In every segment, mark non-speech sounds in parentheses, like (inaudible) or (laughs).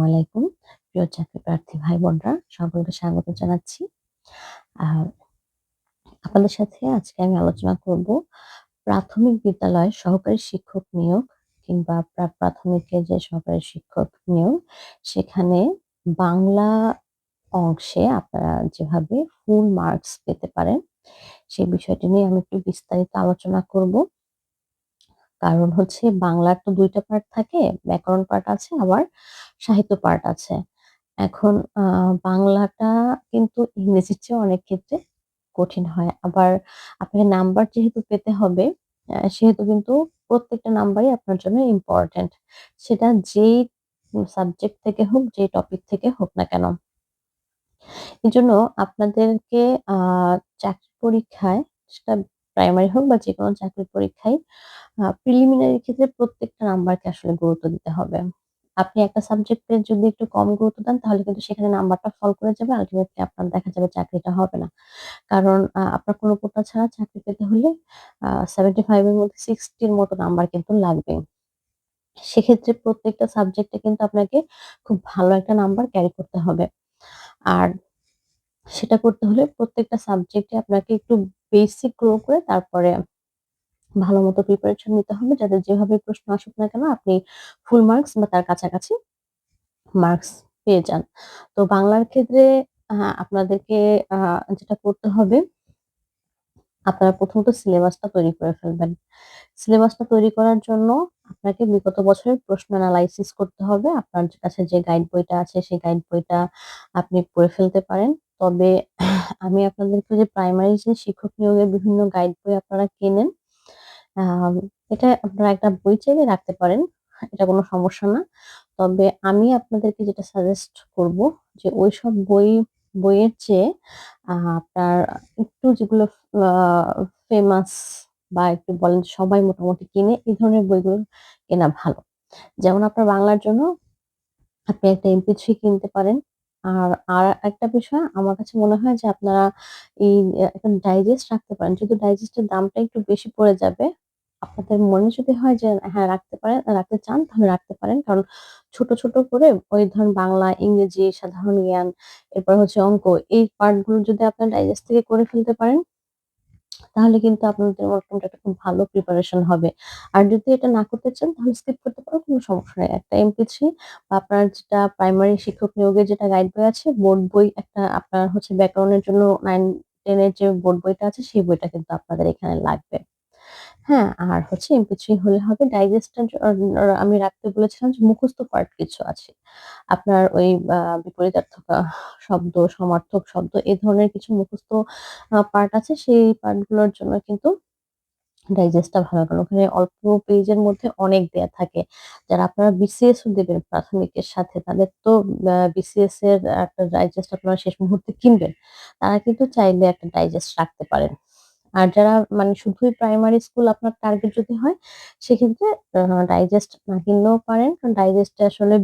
আলাইকুম প্রিয় চাকরি প্রার্থী ভাই বোনরা, সকলকে স্বাগত জানাচ্ছি। আপনাদের সাথে আজকে আমি আলোচনা করব প্রাথমিক বিদ্যালয়ে সহকারী শিক্ষক নিয়োগ কিংবা প্রা- প্রাথমিকে যে সহকারী শিক্ষক নিয়োগ, সেখানে বাংলা অংশে আপনারা যেভাবে ফুল মার্কস পেতে পারেন, সেই বিষয়টি নিয়ে আমি একটু বিস্তারিত আলোচনা করব। কারণ হচ্ছে বাংলার তো দুইটা পার্ট থাকে, ব্যাকরণ পার্ট আছে, আবার সাহিত্য পার্ট আছে। এখন বাংলাটা কিন্তু ইংরেজির চেয়ে অনেক ক্ষেত্রে কঠিন হয়। আবার আপনাকে নাম্বার যেহেতু পেতে হবে সেহেতু কিন্তু প্রত্যেকটা নাম্বারই আপনার জন্য ইম্পর্ট্যান্ট সেটা যেই সাবজেক্ট থেকে হোক যে টপিক থেকে হোক না কেন। এই জন্য আপনাদেরকে চাকরি পরীক্ষায়, সেটা প্রাইমারি হোক বা যে কোনো চাকরির পরীক্ষায় প্রিলিমিনারি ক্ষেত্রে প্রত্যেকটা নাম্বারকে আসলে গুরুত্ব দিতে হবে। আপনি একটা সাবজেক্টে যদি একটু কম গুরুত্ব দেন, তাহলে কিন্তু সেখানে নাম্বারটা ফল করে যাবে। আলটিমেটলি আপনার দেখা যাবে চাকরিটা হবে না। কারণ আপনার কোনো কোটা ছাড়া চাকরি পেতে হলে সেভেন্টি ফাইভের মধ্যে সিক্সটির মতো নাম্বার কিন্তু লাগবে সেক্ষেত্রে প্রত্যেকটা সাবজেক্টে কিন্তু আপনাকে খুব ভালো একটা নাম্বার ক্যারি করতে হবে। আর সেটা করতে হলে প্রত্যেকটা সাবজেক্টে আপনাকে একটু বেসিক গ্রো করে তারপরে ভালো মতো প্রিপারেশন নিতে হবে। যাতে যেভাবে প্রশ্ন আসুক না কেন, আপনি ফুল মার্কস বা তার কাছাকাছি মার্কস পেয়ে যান। তো বাংলার ক্ষেত্রে আপনাদেরকে যেটা করতে হবে, আপনারা প্রথমত সিলেবাসটা তৈরি করে ফেলবেন। সিলেবাসটা তৈরি করার জন্য আপনাকে বিগত বছরের প্রশ্ন অ্যানালাইসিস করতে হবে। আপনার কাছে যে গাইড বইটা আছে, সেই গাইড বইটা আপনি পড়ে ফেলতে পারেন। তবে আমি আপনাদেরকে যে প্রাইমারি যে শিক্ষক নিয়োগের বিভিন্ন গাইড বই আপনারা কেনেন এটা আপনারা একটা বই চাইলে রাখতে পারেন, এটা কোনো সমস্যা না। তবে আমি আপনাদেরকে যেটা সাজেস্ট করব যে ওইসব বই, বইয়ের চেয়ে আপনার একটু যেগুলো ফেমাস বা একটু বলেন সবাই মোটামুটি কিনে, এই ধরনের বইগুলো কেনা ভালো। যেমন আপনার বাংলার জন্য আপনি একটা এমপি থ্রি কিনতে পারেন। আর আর একটা বিষয় আমার কাছে মনে হয় যে আপনারা এই একটা ডাইজেস্ট রাখতে পারেন। যদি ডাইজেস্টের দামটা একটু বেশি পড়ে যাবে আপনাদের মনে যদি হয় যে হ্যাঁ রাখতে পারেন, রাখতে চান, তাহলে রাখতে পারেন। কারণ ছোট ছোট করে ওই ধরুন বাংলা, ইংরেজি, সাধারণ জ্ঞান, এরপর হচ্ছে অঙ্ক, এই পার্টগুলো যদি আপনার ডাইজেস্ট থেকে করে ফেলতে পারেন, তাহলে কিন্তু আপনাদের মোটামুটি একটা খুব ভালো প্রিপারেশন হবে। আর যদি এটা না করতে চান, তাহলে স্কিপ করতে পারো, কোনো সমস্যা নেই। একটা এমপি থ্রি বা আপনার যেটা প্রাইমারি শিক্ষক নিয়োগের যেটা গাইড বই আছে বোর্ড বই একটা আপনার হচ্ছে ব্যাকরণের জন্য নাইন টেনের যে বোর্ড বইটা আছে, সেই বইটা কিন্তু আপনাদের এখানে লাগবে। হ্যাঁ আর হচ্ছে এমপি থ্রি হলে হবে ডাইজেস্টার আমি রাখতে বলেছিলাম যে মুখস্থ পার্ট কিছু আছে। আপনার ওই বিপরীতার্থক শব্দ, সমার্থক শব্দ এই ধরনের কিছু মুখস্থ পার্ট আছে সেই পার্টগুলোর জন্য কিন্তু ডাইজেস্টটা ভালো কারণ ওখানে অল্প পেজের মধ্যে অনেক দেয়া থাকে। যারা আপনারা বিসিএস দেবেন প্রাথমিকের সাথে, তাদের তো বিসিএস এর একটা ডাইজেস্ট আপনারা শেষ মুহূর্তে কিনবেন, তারা কিন্তু চাইলে একটা ডাইজেস্ট রাখতে পারেন। আর যারা মানে শুধুই প্রাইমারি স্কুল আপনার টার্গেট যদি হয়, সেক্ষেত্রে ডাইজেস্ট না কিনলেও পারেন। কারণ ডাইজেস্টে আসলে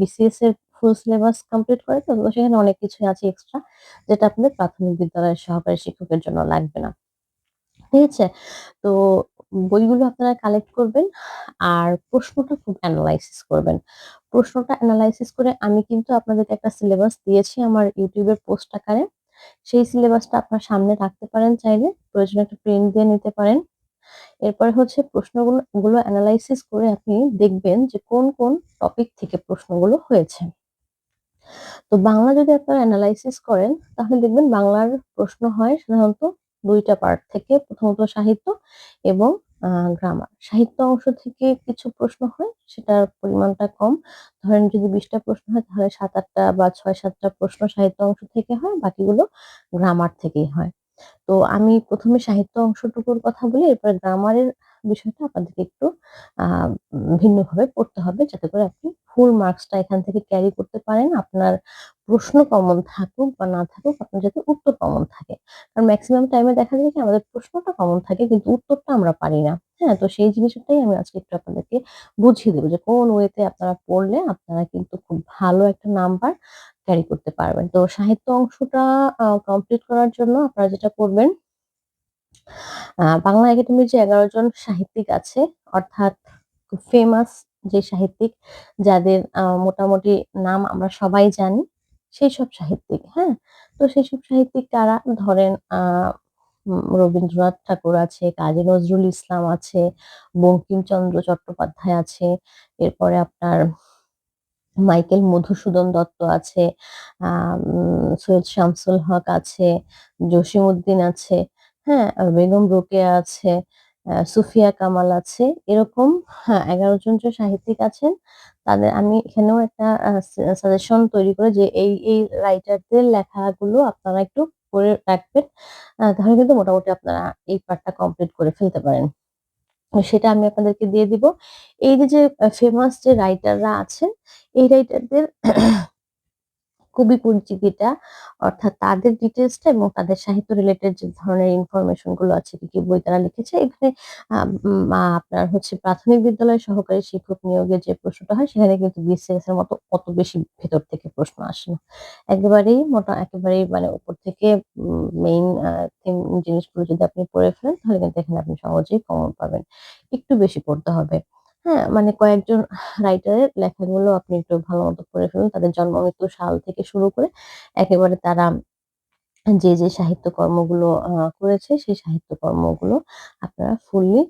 বিসিএস এর ফুল সিলেবাস কমপ্লিট করে তো সেখানে অনেক কিছু আছে এক্সট্রা যেটা আপনাদের প্রাথমিক বিদ্যালয়ের সহকারী শিক্ষকের জন্য লাগবে না। ঠিক আছে? তো বইগুলো আপনারা কালেক্ট করবেন, আর প্রশ্নটা খুব অ্যানালাইসিস করবেন। প্রশ্নটা অ্যানালাইসিস করে আমি কিন্তু আপনাদেরকে একটা সিলেবাস দিয়েছি আমার ইউটিউবের পোস্ট আকারে। সেই সিলেবাসটা আপনার সামনে রাখতে পারেন চাইলে, প্রয়োজনে একটা প্রিন্ট দিয়ে নিতে পারেন। এরপরে হচ্ছে প্রশ্নগুলো, গুলো অ্যানালাইসিস করে আপনি দেখবেন যে কোন কোন টপিক থেকে প্রশ্নগুলো হয়েছে। তো বাংলা যদি আপনারা অ্যানালাইসিস করেন, তাহলে দেখবেন বাংলার প্রশ্ন হয় সাধারণত দুইটা পার্ট থেকে, প্রথমত সাহিত্য এবং গ্রামার সাহিত্য অংশ থেকে কিছু প্রশ্ন হয়, সেটার পরিমাণটা কম। ধরেন যদি বিশটা প্রশ্ন হয়, তাহলে সাত আটটা বা ছয় সাতটা প্রশ্ন সাহিত্য অংশ থেকে হয়, বাকিগুলো গ্রামার থেকেই হয়। তো আমি প্রথমে সাহিত্য অংশটুকুর কথা বলি, এরপরে গ্রামারের বিষয়টা আপনাদেরকে একটু ভিন্নভাবে পড়তে হবে, যাতে করে আপনি ফুল মার্কসটা এখান থেকে ক্যারি করতে পারেন, আপনার প্রশ্ন কমন থাকুক বা না থাকুক আপনার যাতে উত্তর কমন থাকে। কারণ ম্যাক্সিমাম টাইমে দেখা যায় কি আমাদের প্রশ্নটা কমন থাকে কিন্তু উত্তরটা আমরা পারি না। হ্যাঁ তো সেই জিনিসটাই আমি আজকে একটু আপনাদেরকে বুঝিয়ে দেবো যে কোন ওয়েতে আপনারা পড়লে আপনারা কিন্তু খুব ভালো একটা নাম্বার ক্যারি করতে পারবেন। তো সাহিত্য অংশটা কমপ্লিট করার জন্য আপনারা যেটা করবেন বাংলা একাডেমির যে এগারো জন সাহিত্যিক আছে অর্থাৎ ফেমাস যে সাহিত্যিক যাদের মোটামুটি নাম আমরা সবাই জানি, সেইসব সাহিত্যিক, হ্যাঁ? তো সেই সব সাহিত্যিক কারা? ধরেন রবীন্দ্রনাথ ঠাকুর আছে, কাজী নজরুল ইসলাম আছে, বঙ্কিমচন্দ্র চট্টোপাধ্যায় আছে, এরপরে আপনার মাইকেল মধুসূদন দত্ত আছে, সৈয়দ শামসুল হক আছে, জসীমউদ্দিন আছে, হ্যাঁ? বেগম রোকেয়া আছে, সুফিয়া কামাল আছে। এরকম হ্যাঁ, ১১ জন যে সাহিত্যিক আছেন, তাদের আমি এখানেও একটা সাজেশন তৈরি করে যে এই, এই রাইটারদের লেখাগুলো আপনারা একটু করে রাখবেন। তাহলে কিন্তু মোটামুটি আপনারা এই পার্টটা কমপ্লিট করে ফেলতে পারেন। সেটা আমি আপনাদেরকে দিয়ে দিব। এই যে, যে ফেমাস যে রাইটাররা আছেন, এই রাইটারদের কবি পরিচিতিটা অর্থাৎ তাদের ডিটেলসটা এবং তাদের সাহিত্য রিলেটেড যে ধরনের ইনফরমেশনগুলো আছে, কি, কি বই তারা লিখেছে এখানে আপনার হচ্ছে প্রাথমিক বিদ্যালয়ের সহকারী শিক্ষক নিয়োগের যে প্রশ্নটা হয় সেখানে কিন্তু বিসিএস এর মতো অত বেশি ভেতর থেকে প্রশ্ন আসে না। একেবারেই মোটা একেবারেই মানে উপর থেকে মেইন থিম জিনিসগুলো যদি আপনি পড়ে ফেলেন তাহলে কিন্তু এখানে আপনি সহজেই কমন পাবেন। একটু বেশি পড়তে হবে। হ্যাঁ? মানে কয়েকজন রাইটারের লেখাগুলো আপনি একটু ভালো মতো পড়ে ফেলুন। তাদের জন্ম মৃত্যু সাল থেকে শুরু করে একেবারে তারা যে, যে সাহিত্যকর্মগুলো করেছে সেই সাহিত্যকর্মগুলো আপনারা ফুললি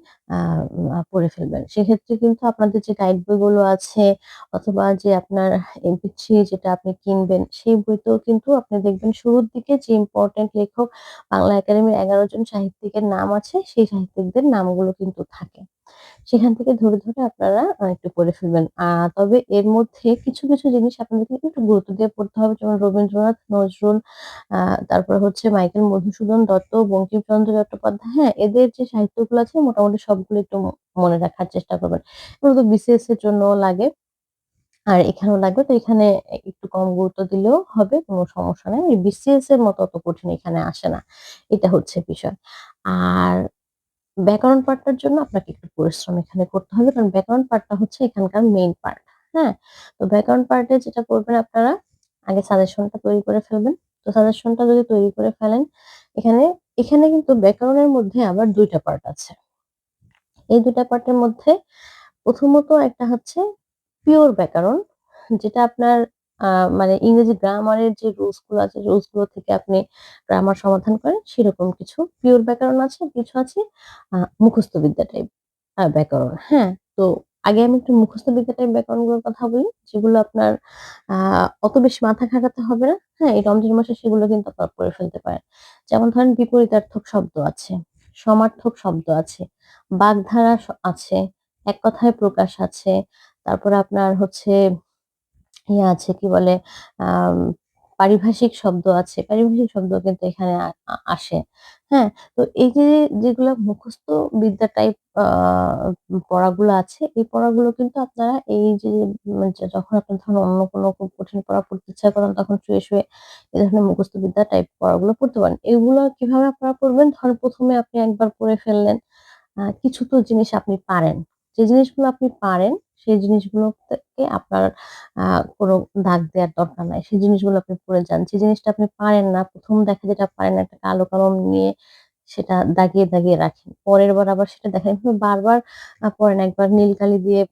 পড়ে ফেলবেন। সেক্ষেত্রে কিন্তু আপনাদের যে গাইড বইগুলো আছে অথবা যে আপনার MP3 যেটা আপনি কিনবেন সেই বইতেও কিন্তু আপনি দেখবেন শুরুর দিকে যে ইম্পোর্টেন্ট লেখক বাংলা একাডেমির ১১ জন সাহিত্যিকের নাম আছে সেই সাহিত্যিকদের নামগুলো কিন্তু থাকে। সেখান থেকে ধরে, ধরে আপনারা একটু পড়ে ফেলবেন। তবে এর মধ্যে কিছু, কিছু জিনিস আপনাদেরকে একটু গুরুত্ব দিয়ে পড়তে হবে। যেমন রবীন্দ্রনাথ, নজরুল তারপরে হচ্ছে মাইকেল মধুসূদন দত্ত, বঙ্কিমচন্দ্র চট্টোপাধ্যায়, হ্যাঁ? এদের যে সাহিত্যগুলো আছে মোটামুটি সবগুলো একটু মনে রাখার চেষ্টা করবেন। এগুলো তো বিসিএস এর জন্যও লাগে। আর এখানেও লাগবে। তো এখানে একটু কম গুরুত্ব দিলেও হবে, কোনো সমস্যা নাই। ওই বিসিএস এর মতো অত কঠিন এখানে আসে না। এটা হচ্ছে বিষয়। আর ব্যাকরণ পার্টটার জন্য আপনাকে একটু পরিশ্রম এখানে করতে হবে। কারণ ব্যাকরণ পার্টটা হচ্ছে এখানকার মেইন পার্ট। হ্যাঁ? তো ব্যাকরণ পার্টে যেটা করবেন আপনারা আগে সাজেশনটা তৈরি করে ফেলবেন। তো সাজেশনটা যদি তৈরি করে ফেলেন, এখানে, এখানে কিন্তু ব্যাকরণের মধ্যে আবার দুইটা পার্ট আছে। এই দুইটা পার্টের মধ্যে প্রথমত একটা হচ্ছে পিওর ব্যাকরণ, যেটা আপনার মানে ইংরেজি গ্রামারের যে রুলসগুলো আছে, রুলসগুলো থেকে আপনি গ্রামার সমাধান করেন সেরকম কিছু পিওর ব্যাকরণ আছে, কিছু আছে মুখস্থ বিদ্যা টাইপ ব্যাকরণ। হ্যাঁ? তো আগে আমি একটু মুখস্থ বিদ্যা টাইপ ব্যাকরণগুলোর কথা বলি, যেগুলো আপনার অত বেশি মাথা খাটাতে হবে না। হ্যাঁ? এই রমজান মাসে সেগুলো কিন্তু আপনারা পড়ে ফেলতে পারেন। যেমন ধরেন বিপরীতার্থক শব্দ আছে, সমার্থক শব্দ আছে, বাগধারা আছে, এক কথায় প্রকাশ আছে, তারপরে আপনার হচ্ছে ইয়ে আছে কি বলে পারিভাষিক শব্দ আছে। পারিভাষিক শব্দ কিন্তু এখানে আসে। হ্যাঁ? তো এই যে যেগুলো মুখস্থ বিদ্যা টাইপ পড়াগুলো আছে, এই পড়াগুলো কিন্তু আপনারা এই যে যখন আপনার ধরুন অন্য কোনো খুব কঠিন পড়া পড়তে ইচ্ছা করেন তখন শুয়ে, শুয়ে এ ধরনের মুখস্থ বিদ্যা টাইপ পড়াগুলো পড়তে পারেন। এগুলো কীভাবে আপনারা পড়বেন? ধরেন ১ম এ আপনি একবার পড়ে ফেললেন। কিছু তো জিনিস আপনি পারেন। যে জিনিসগুলো আপনি পারেন সেই জিনিসগুলো থেকে আপনার কোনো দাগ দেওয়ার দরকার নাই। সেই জিনিসগুলো আপনি পরে যান। যে জিনিসটা আপনি পারেন না, প্রথম দেখা যেটা পারেন একটা কালো কলম নিয়ে সেটা দাগিয়ে, দাগিয়ে রাখেন। পরের বার আবার সেটা দেখেন। বারবার আ পড়েন। একবার নীল কালি দিয়ে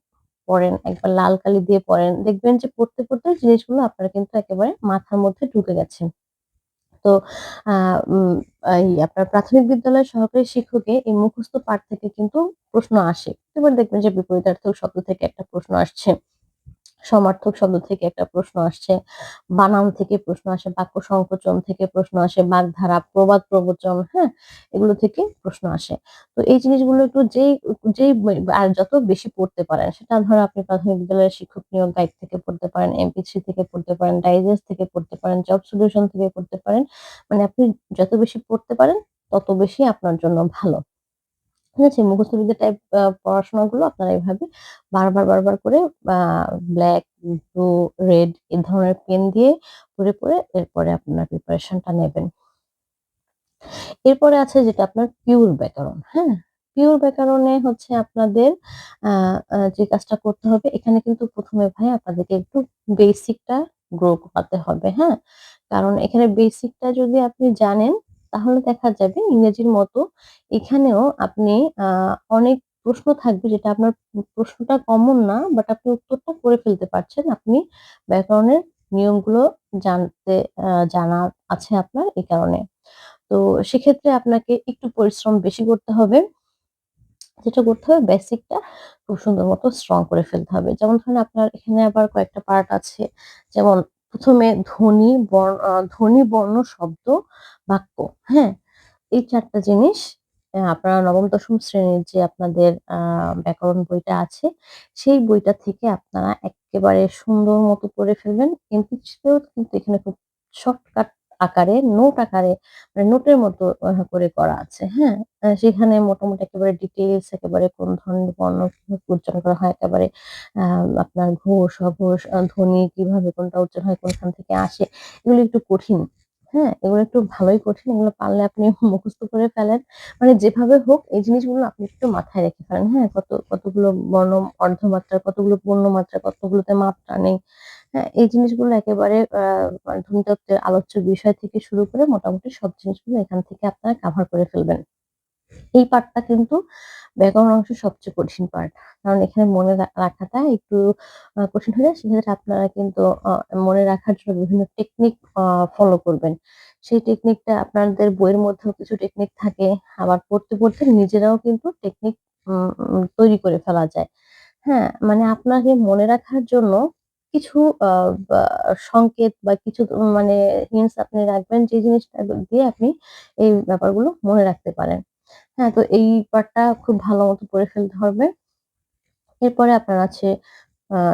পড়েন, একবার লাল কালি দিয়ে পড়েন। দেখবেন যে পড়তে, পড়তে জিনিসগুলো আপনার কিন্তু একেবারে মাথার মধ্যে ঢুকে গেছে। তো এই আপনার প্রাথমিক বিদ্যালয়ের সহকারী শিক্ষকে এই মুখস্থ পাঠ থেকে কিন্তু প্রশ্ন আসে। এবার দেখবেন যে বিপরীতার্থক শব্দ থেকে একটা প্রশ্ন আসছে। সমার্থক শব্দ থেকে একটা প্রশ্ন আসছে, বানান থেকে প্রশ্ন আসে, বাক্য সংকোচন থেকে প্রশ্ন আসে, বাগধারা, প্রবাদ প্রবচন, হ্যাঁ? এগুলো থেকে প্রশ্ন আসে। তো এই জিনিসগুলো একটু যেই যেই আর যত বেশি পড়তে পারেন সেটা ধরো আপনি প্রাথমিক বিদ্যালয়ের শিক্ষক নিয়োগ গাইড থেকে পড়তে পারেন, MP3 থেকে পড়তে পারেন, ডাইজেস্ট থেকে পড়তে পারেন, জব সলিউশন থেকে পড়তে পারেন। মানে আপনি যত বেশি পড়তে পারেন তত বেশি আপনার জন্য ভালো। ঠিক আছে? মুখস্থ বিদ্যা টাইপ পড়াশোনাগুলো আপনারা এভাবে বারবার, বারবার করে আ ব্লাক, ব্লু, রেড এ ধরনের পেন দিয়ে পড়ে, পড়ে এরপরে আপনার প্রিপারেশনটা নেবেন। এরপরে আছে যেটা আপনার পিওর ব্যাকরণ, হ্যাঁ? পিওর ব্যাকরণে হচ্ছে আপনাদের যে কাজটা করতে হবে এখানে কিন্তু প্রথমে ভাই আপনাদেরকে একটু বেসিকটা গ্রো করাতে হবে, হ্যাঁ? কারণ এখানে বেসিকটা যদি আপনি জানেন তাহলে দেখা যাবে ইংরেজির মতো এখানেও আপনি অনেক প্রশ্ন থাকবে যেটা আপনার প্রশ্নটা কমন না বাট আপনি উত্তরটা করে ফেলতে পারছেন। আপনি ব্যাকরণের নিয়মগুলো জানতে জানা আছে আপনার এই কারণে। তো সেক্ষেত্রে আপনাকে একটু পরিশ্রম বেশি করতে হবে। যেটা করতে হবে বেসিকটা খুব সুন্দর মতো স্ট্রং করে ফেলতে হবে। যেমন ধরেন আপনার এখানে আবার কয়েকটা পার্ট আছে। যেমন ১ম এ ধ্বনি, বর্ণ ধ্বনি, বর্ণ, শব্দ, বাক্য, হ্যাঁ? এই চারটা জিনিস আপনারা নবম, দশম শ্রেণির যে আপনাদের ব্যাকরণ বইটা আছে, সেই বইটা থেকে আপনারা একেবারে সুন্দর মতো করে ফেলবেন। এমসিকিউও কিন্তু এখানে খুব শর্টকাট আকারে, নোট আকারে মানে নোটের মতো করে করা আছে, হ্যাঁ? সেখানে মোটামুটি একেবারে ডিটেলস একেবারে কোন ধরনের কীভাবে উচ্চারণ করা হয়, একেবারে আপনার ঘোষ, অঘোষ, ধ্বনি কীভাবে কোনটা উচ্চারণ হয়, কোনখান থেকে আসে, এগুলো একটু কঠিন। হ্যাঁ? এগুলো একটু ভালোই কঠিন। এগুলো পারলে আপনি মুখস্থ করে ফেলেন। মানে যেভাবে হোক এই জিনিসগুলো আপনি একটু মাথায় রেখে ফেলেন। হ্যাঁ? কত কতগুলো বর্ণ অর্ধমাত্রা, কতগুলো পূর্ণমাত্রা, কতগুলোতে মাত্রা নেই। হ্যাঁ? এই জিনিসগুলো একেবারে মানে ধ্বনিতত্ত্বের আলোচ্য বিষয় থেকে শুরু করে মোটামুটি সব জিনিসগুলো এখান থেকে আপনারা কাভার করে ফেলবেন। এই পার্টটা কিন্তু ব্যাকরণ অংশ সবচেয়ে কঠিন পার্ট। কারণ এখানে মনে রাখাটা একটু কঠিন হয়ে যায়। সেক্ষেত্রে আপনারা কিন্তু মনে রাখার জন্য বিভিন্ন টেকনিক ফলো করবেন। সেই টেকনিকটা আপনাদের বইয়ের মধ্যেও কিছু টেকনিক থাকে। আবার পড়তে, পড়তে নিজেরাও কিন্তু টেকনিক তৈরি করে ফেলা যায়। হ্যাঁ? মানে আপনাকে মনে রাখার জন্য কিছু সংকেত বা কিছু মানে হিন্টস আপনি রাখবেন যে জিনিসটা দিয়ে আপনি এই ব্যাপারগুলো মনে রাখতে পারেন। হ্যাঁ, তো এই পার্টটা খুব ভালো মতো পড়ে ফেলতে হবে। এরপরে আপনার আছে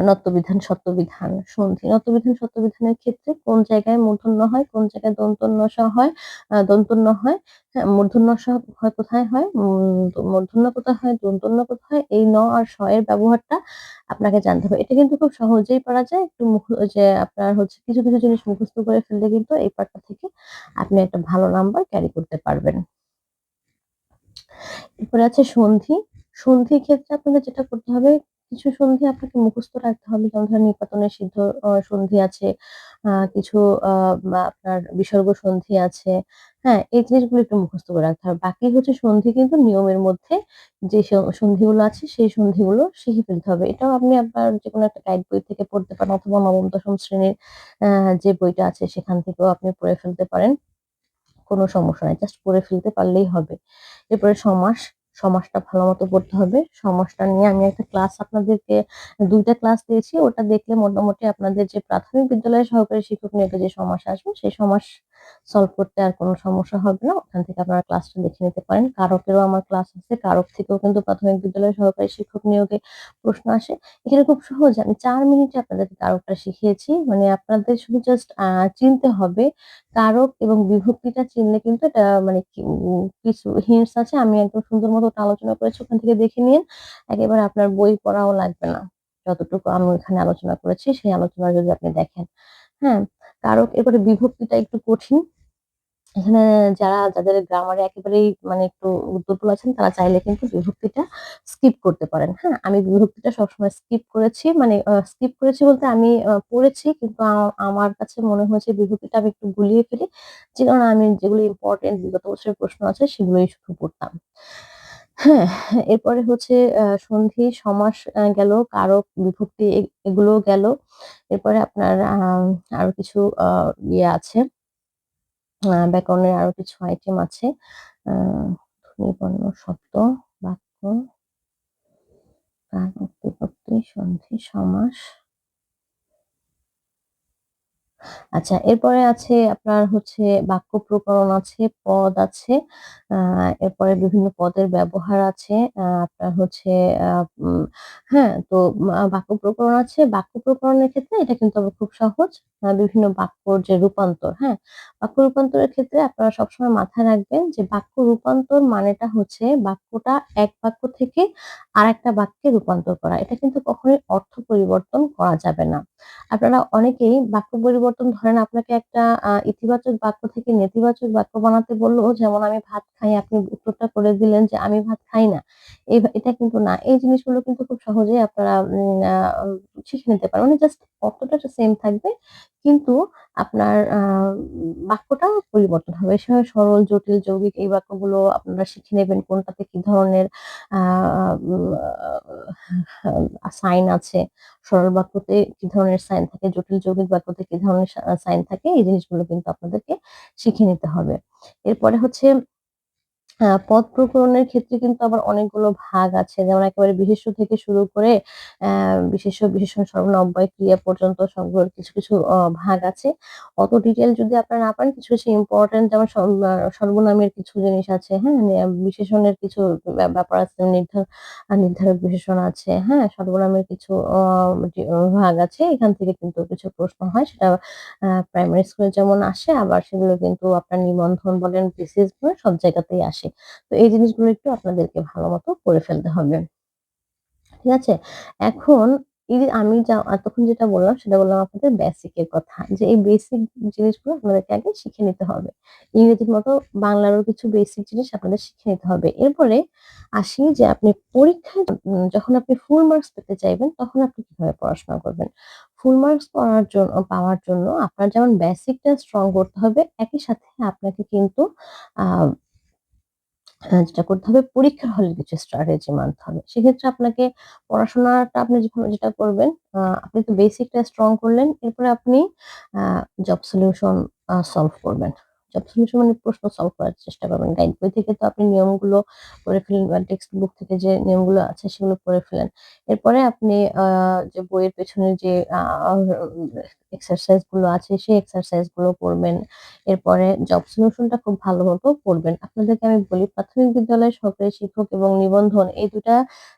নত্যবিধান, সত্যবিধান, সন্ধি। নত্যবিধান, সত্যবিধানের ক্ষেত্রে কোন জায়গায় মূর্ধন্য হয়, কোন জায়গায় দন্তন্য হয়, দন্তন্য হয়, হ্যাঁ? মূর্ধন্য হয় কোথায় হয়, মূর্ধন্য কোথায় হয়, দন্তন্য কোথায় এই ন আর স এর ব্যবহারটা আপনাকে জানতে হবে। এটা কিন্তু খুব সহজেই পারা যায়। একটু মুখ যে আপনার হচ্ছে কিছু, কিছু জিনিস মুখস্থ করে ফেললে কিন্তু এই পার্টটা থেকে আপনি একটা ভালো নাম্বার ক্যারি করতে পারবেন। এরপরে আছে সন্ধি। সন্ধির ক্ষেত্রে আপনাদের যেটা করতে হবে, কিছু সন্ধি আপনাকে মুখস্থ রাখতে হবে। যেমন ধরেন নিপাতনের সিদ্ধ সন্ধি আছে, কিছু আপনার বিসর্গ সন্ধি আছে। হ্যাঁ? এই জিনিসগুলো একটু মুখস্থ করে রাখতে হবে। বাকি হচ্ছে সন্ধি কিন্তু নিয়মের মধ্যে যে সন্ধিগুলো আছে সেই সন্ধিগুলো শিখে ফেলতে হবে। এটাও আপনি আপনার যেকোনো একটা গাইড বই থেকে পড়তে পারেন অথবা নবম, দশম শ্রেণির যে বইটা আছে সেখান থেকেও আপনি পড়ে ফেলতে পারেন। কোনো সমস্যা নাই। জাস্ট করে ফেলতে পারলেই হবে। এরপরে সমাস, ভালো মতো পড়তে হবে। সমাজটা নিয়ে আমি একটা ক্লাস আপনাদেরকে দুইটা ক্লাস দিয়েছি। ওটা দেখলে মোটামুটি আপনাদের যে প্রাথমিক বিদ্যালয়ের সহকারী শিক্ষক নিয়োগে যে সমাস আসবে, সেই সমাস সলভ করতে আর কোনো সমস্যা হবে না। ওখান থেকে আপনারা ক্লাসটা দেখে নিতে পারেন। কারকেরও আমার ক্লাস আছে। কারক থেকেও কিন্তু প্রাথমিক বিদ্যালয়ের সহকারী শিক্ষক নিয়োগে প্রশ্ন আসে। এখানে খুব সহজ আমি চার মিনিটে আপনাদেরকে কারকটা শিখিয়েছি। মানে আপনাদের শুধু জাস্ট চিনতে হবে কারক এবং বিভক্তিটা চিনলে কিন্তু এটা মানে কিছু হিন্টস আছে। আমি একদম সুন্দর মতো আলোচনা করেছি। ওখান থেকে দেখে নিন একেবারে আপনার বই পড়াও লাগবে না। যতটুকু আমি ওখানে আলোচনা করেছি, সেই আলোচনা যদি আপনি দেখেন। হ্যাঁ? কারক এরপরে বিভক্তিটা একটু কঠিন। এখানে যারা, যাদের গ্রামারে একেবারেই মানে একটু দুর্বল আছেন, তারা চাইলে কিন্তু বিভক্তিটা স্কিপ করতে পারেন। হ্যাঁ? আমি বিভক্তিটা সবসময় স্কিপ করেছি। মানে স্কিপ করেছি বলতে আমি পড়েছি, কিন্তু আমার কাছে মনে হয়েছে বিভক্তিটা আমি একটু গুলিয়ে ফেলি। যে কারণে আমি যেগুলো ইম্পোর্টেন্ট বিগত বছরের প্রশ্ন আছে, সেগুলোই শুধু পড়তাম। হ্যাঁ, এরপরে হচ্ছে সন্ধি, সমাস গেল, কারক, বিভক্তি এ এগুলোও গেল। এরপরে আপনার আরও কিছু ইয়ে আছে। ব্যাকরণের আরও কিছু আইটেম আছে। আ বর্ণ, শব্দ, বাক্য, কারক, বিভক্তি, সন্ধি, সমাস। আচ্ছা এরপরে আছে আপনার হচ্ছে বাক্য প্রকরণ আছে, পদ আছে। এরপরে বিভিন্ন পদের ব্যবহার আছে। আপনার হচ্ছে হ্যাঁ, তো বাক্য প্রকরণ আছে। বাক্য প্রকরণের ক্ষেত্রে এটা কিন্তু আবার খুব সহজ। বিভিন্ন বাক্যর যে রূপান্তর, হ্যাঁ? বাক্য রূপান্তরের ক্ষেত্রে আপনারা সবসময় মাথায় রাখবেন যে বাক্য রূপান্তর মানেটা হচ্ছে বাক্যটা এক বাক্য থেকে আরেকটা বাক্যে রূপান্তর করা। এটা কিন্তু কখনোই অর্থ পরিবর্তন করা যাবে না। আপনারা অনেকেই বাক্য পরিবর্তন ধরেন আপনাকে একটা ইতিবাচক বাক্য থেকে নেতিবাচক বাক্য বানাতে বলল যেমন আমি ভাত খাই, আপনি উত্তরটা করে দিলেন যে আমি ভাত খাই না। এটা কিন্তু না। এই জিনিসগুলো কিন্তু খুব সহজেই আপনারা শিখে নিতে পারেন। মানে জাস্ট অর্থটা সেম থাকবে। কিন্তু আপনার বাক্যটা পরিবর্তন হবে। সরল, জটিল, যৌগিক এই বাক্যগুলো আপনারা শিখে নেবেন কোনটাতে কি ধরনের সাইন আছে। সরল বাক্যতে কি ধরনের সাইন থাকে, জটিল যৌগিক বাক্যতে কি ধরনের সাইন থাকে এই জিনিসগুলো কিন্তু আপনাদেরকে শিখে নিতে হবে। এরপরে হচ্ছে পদ প্রকরণের ক্ষেত্রে কিন্তু আবার অনেকগুলো ভাগ আছে। যেমন একেবারে বিশেষ্য থেকে শুরু করে বিশেষ্য, বিশেষণ, সর্বনাম, অব্যয়, ক্রিয়া পর্যন্ত সবগুলোর কিছু, কিছু ভাগ আছে। অত ডিটেইল যদি আপনারা না পারেন কিছু, কিছু ইম্পোর্টেন্ট যেমন সর্বনামের কিছু জিনিস আছে, হ্যাঁ? বিশেষণের কিছু ব্যাপার আছে নির্ধার নির্ধারক বিশেষণ আছে, হ্যাঁ? সর্বনামের কিছু ভাগ আছে। এখান থেকে কিন্তু কিছু প্রশ্ন হয়। সেটা প্রাইমারি স্কুলে যেমন আসে আবার সেগুলো কিন্তু আপনার নিবন্ধন বলেন, বিসিএস সব জায়গাতেই আসে। তো এই জিনিসগুলো একটু আপনাদেরকে ভালো মতো করে ফেলতে হবে। ঠিক আছে? এখন আমি যা যেটা বললাম সেটা বললাম আপনাদের বেসিক এর কথা। যে এই বেসিক জিনিসগুলো আপনাদেরকে আগে শিখে নিতে হবে। ইংরেজির মতো বাংলারও কিছু বেসিক জিনিস আপনাদের শিখে নিতে হবে। এরপরে আসি যে আপনি পরীক্ষায় যখন আপনি ফুল মার্কস পেতে চাইবেন, তখন আপনি কীভাবে পড়াশোনা করবেন? ফুল মার্কস পড়ার জন্য, পাওয়ার জন্য আপনার যেমন বেসিকটা স্ট্রং করতে হবে, একই সাথে আপনাকে কিন্তু যেটা করতে হবে পরীক্ষার হলে কিছু স্ট্র্যাটেজি মানতে হবে। সেক্ষেত্রে আপনাকে পড়াশোনাটা আপনি যেভাবে যেটা করবেন, আপনি তো বেসিকটা স্ট্রং করলেন। এরপরে আপনি জব সলিউশন সলভ করবেন। জব সলিউশন মানে প্রশ্ন সলভ করার চেষ্টা করবেন। গাইড বই থেকে তো আপনি নিয়মগুলো পড়ে ফেলেন বা টেক্সট বুক থেকে যে নিয়মগুলো আছে সেগুলো পড়ে ফেলেন। এরপরে আপনি যে বইয়ের পেছনে যে আ এক্সারসাইজগুলো আছে সেই এক্সারসাইজগুলো পড়বেন। এরপরে জব সলিউশনটা খুব ভালো মতো পড়বেন। আপনাদেরকে আমি বলি প্রাথমিক বিদ্যালয়ের সরকারি শিক্ষক এবং নিবন্ধন এই দুটা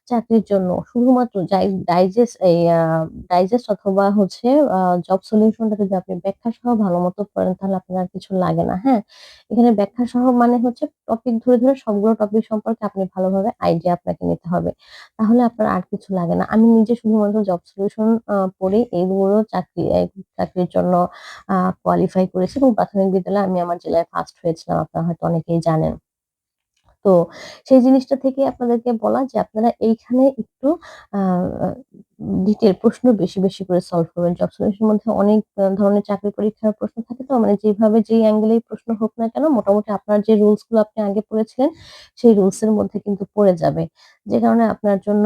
চাকরির জন্য শুধুমাত্র ডাইজেস্ট এই ডাইজেস্ট অথবা হচ্ছে জব সলিউশনটা যদি আপনি ব্যাখ্যা সহ ভালো মতো পড়েন তাহলে আপনার কিছু লাগে না, হ্যাঁ? এখানে ব্যাখ্যা সহ মানে হচ্ছে টপিক ধরে, ধরে সবগুলো টপিক সম্পর্কে আপনি ভালোভাবে আইডিয়া আপনাকে নিতে হবে। তাহলে আপনার আর কিছু লাগে না। আমি নিজে শুধুমাত্র জব সলিউশন আ পড়েই এইগুলো চাকরি চাকরির জন্য কোয়ালিফাই করেছি এবং প্রাথমিক বিদ্যালয়ে আমি আমার জেলায় ফার্স্ট হয়েছিলাম। আপনারা হয়তো অনেকেই জানেন। তো সেই জিনিসটা থেকে আপনাদেরকে বলা যে আপনারা এইখানে একটু আ প্রশ্ন বেশি, বেশি করে সলভ করবেন। জব সলিউশন এর মধ্যে অনেক ধরনের চাকরি পরীক্ষার প্রশ্ন থাকে তো মানে যেভাবে যেই অ্যাঙ্গেলেই প্রশ্ন হোক না কেন মোটামুটি আপনার যে রুলসগুলো আপনি আগে পড়েছিলেন সেই রুলস এর মধ্যে কিন্তু পড়ে যাবে। যে কারণে আপনার জন্য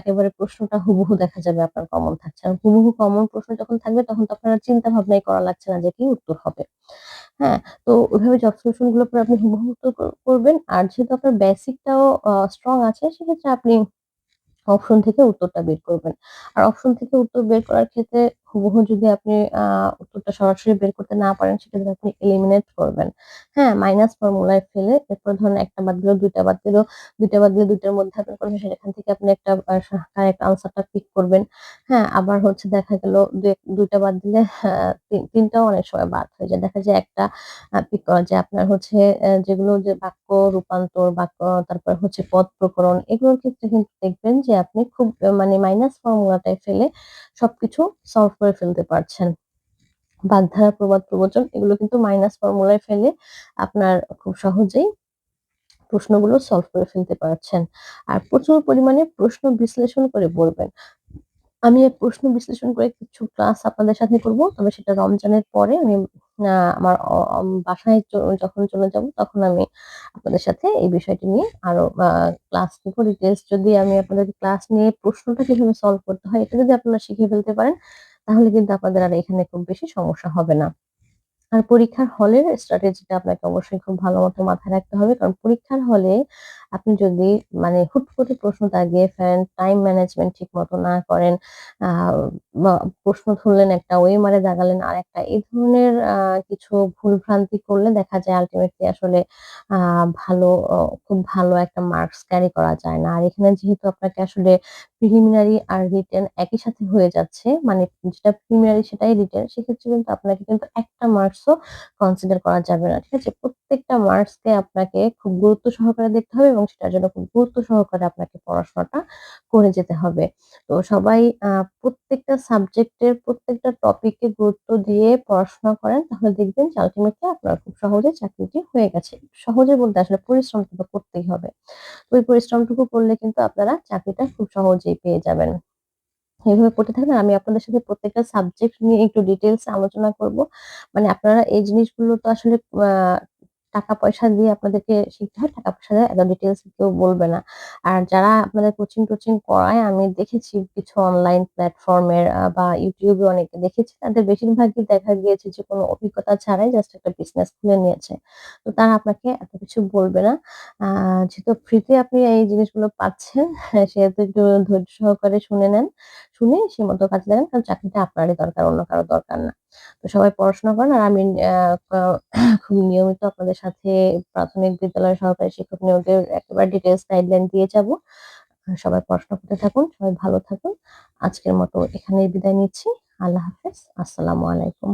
একেবারে প্রশ্নটা হুবহু দেখা যাবে আপনার কমন থাকছে। আর হুবহু কমন প্রশ্ন যখন থাকবে তখন তো আপনার চিন্তা ভাবনাই করা লাগছে না যে কি উত্তর হবে। হ্যাঁ? তো ওইভাবে জব সলিউশনগুলো পরে আপনি হুবহু করবেন। আর যেহেতু আপনার বেসিকটাও স্ট্রং আছে, সেক্ষেত্রে আপনি অপশন থেকে উত্তরটা বের করবেন। আর অপশন থেকে উত্তর বের করার ক্ষেত্রে হুবহু যদি আপনি উত্তরটা সরাসরি বের করতে না পারেন সেক্ষেত্রে আপনি এলিমিনেট করবেন। হ্যাঁ? মাইনাস ফর্মুলায় ফেলে এরপর ধরুন একটা বাদ দিল, দুইটা বাদ দিল। দুইটা বাদ দিলে দুইটার মধ্যে আপনার কোন সেখান থেকে আপনি একটা কারেক্ট আনসারটা পিক করবেন। হ্যাঁ? আবার হচ্ছে দেখা গেল ২ ২ বাদ দিলে হ্যাঁ ৩ ৩ অনেক সময় বাদ হয়ে যায়। দেখা যায় একটা পিক করা যায়। আপনার হচ্ছে যেগুলো যে বাক্য রূপান্তর, বাক্য তারপর হচ্ছে পদ প্রকরণ এগুলোর ক্ষেত্রে কিন্তু দেখবেন যে আপনি খুব মানে মাইনাস ফর্মুলাটায় ফেলে সবকিছু সলভ করে ফেলতে পারছেন। বাগধারা, প্রবাদ, প্রবচন এগুলো কিন্তু মাইনাস ফর্মুলায় ফেলে আপনার খুব সহজেই প্রশ্নগুলো সলভ করে ফেলতে পারছেন। আর প্রচুর পরিমাণে প্রশ্ন বিশ্লেষণ করে পড়বেন। আমি প্রশ্ন বিশ্লেষণ করে কিছু ক্লাস আপনাদের সাথে করব। তবে সেটা রমজানের পরে আমি আমার বাসায় যখন চলে যাব তখন আমি আপনাদের সাথে এই বিষয়টি নিয়ে আরও ক্লাস নিব। ডিটেলস যদি আমি আপনাদের ক্লাস নিয়ে প্রশ্নটা কীভাবে সলভ করতে হয় এটা যদি আপনারা শিখে ফেলতে পারেন তাহলে কিন্তু আপনাদের আর এখানে খুব বেশি সমস্যা হবে না। আর পরীক্ষার হলের স্ট্র্যাটেজিটা আপনাকে অবশ্যই খুব ভালো মতো মাথায় রাখতে হবে। কারণ পরীক্ষার হলে আপনি যদি মানে হুট করে প্রশ্ন দাগিয়ে ফেলেন, টাইম ম্যানেজমেন্ট ঠিক মতো না করেন, প্রশ্ন ধরলেন একটা ওয়েমারে দাগালেন আর একটা এই ধরনের কিছু ভুলভ্রান্তি করলে দেখা যায় আল্টিমেটলি আসলে ভালো খুব ভালো একটা মার্কস ক্যারি করা যায় না। আর এখানে যেহেতু আপনাকে আসলে প্রিলিমিনারি আর রিটেন একই সাথে হয়ে যাচ্ছে, মানে যেটা প্রিলিমিনারি সেটাই রিটেন। সেক্ষেত্রে কিন্তু আপনাকে কিন্তু একটা মার্কসও কনসিডার করা যাবে না। ঠিক আছে? প্রত্যেকটা মার্কসকে আপনাকে খুব গুরুত্ব সহকারে দেখতে হবে এবং সেটার জন্য খুব গুরুত্ব সহকারে আপনাকে পড়াশোনাটা করে যেতে হবে। তো সবাই প্রত্যেকটা সাবজেক্টের প্রত্যেকটা টপিককে গুরুত্ব দিয়ে পড়াশোনা করেন, তাহলে দেখবেন যে আল্টিমেটলি আপনার খুব সহজে চাকরিটি হয়ে গেছে। সহজে বলতে আসলে পরিশ্রমটা তো করতেই হবে। তো ওই পরিশ্রমটুকু করলে কিন্তু আপনারা চাকরিটা খুব সহজেই পেয়ে যাবেন। এইভাবে পড়তে থাকবেন। আমি আপনাদের সাথে প্রত্যেকটা সাবজেক্ট নিয়ে একটু ডিটেলস আলোচনা করব। মানে আপনারা এই জিনিসগুলো তো আসলে আ টাকা-পয়সা দিয়ে আপনাদেরকে শিখতে হয়। টাকা-পয়সা দিয়ে এত ডিটেলস কেউ বলবে না। আর যারা আপনাদের কোচিং-টোচিং করায় আমি দেখেছি কিছু অনলাইন প্ল্যাটফর্মের বা ইউটিউবে অনেকে দেখেছি। তাদের বেশিরভাগই দেখা গিয়েছে যে কোনো অভিজ্ঞতা ছাড়াই জাস্ট একটা বিজনেস খুলে নিয়েছে। তো তারা আপনাকে এত কিছু বলবে না। যেহেতু ফ্রিতে আপনি এই জিনিসগুলো পাচ্ছেন, (laughs) সেহেতু একটু ধৈর্য সহকারে শুনে নেন। শুনে সে মতো কাজে লাগান। কারণ চাকরিটা আপনারই দরকার, অন্য কারও দরকার না। তো সবাই পড়াশোনা করেন আর আমি খুব নিয়মিত আপনাদের সাথে প্রাথমিক বিদ্যালয় সহকারী শিক্ষক নিয়োগের একেবারে ডিটেলস গাইডলাইন দিয়ে যাব। সবাই পড়াশোনা করতে থাকুন, সবাই ভালো থাকুন। আজকের মতো এখানেই বিদায় নিচ্ছি। আল্লাহ হাফেজ। আসসালামু আলাইকুম।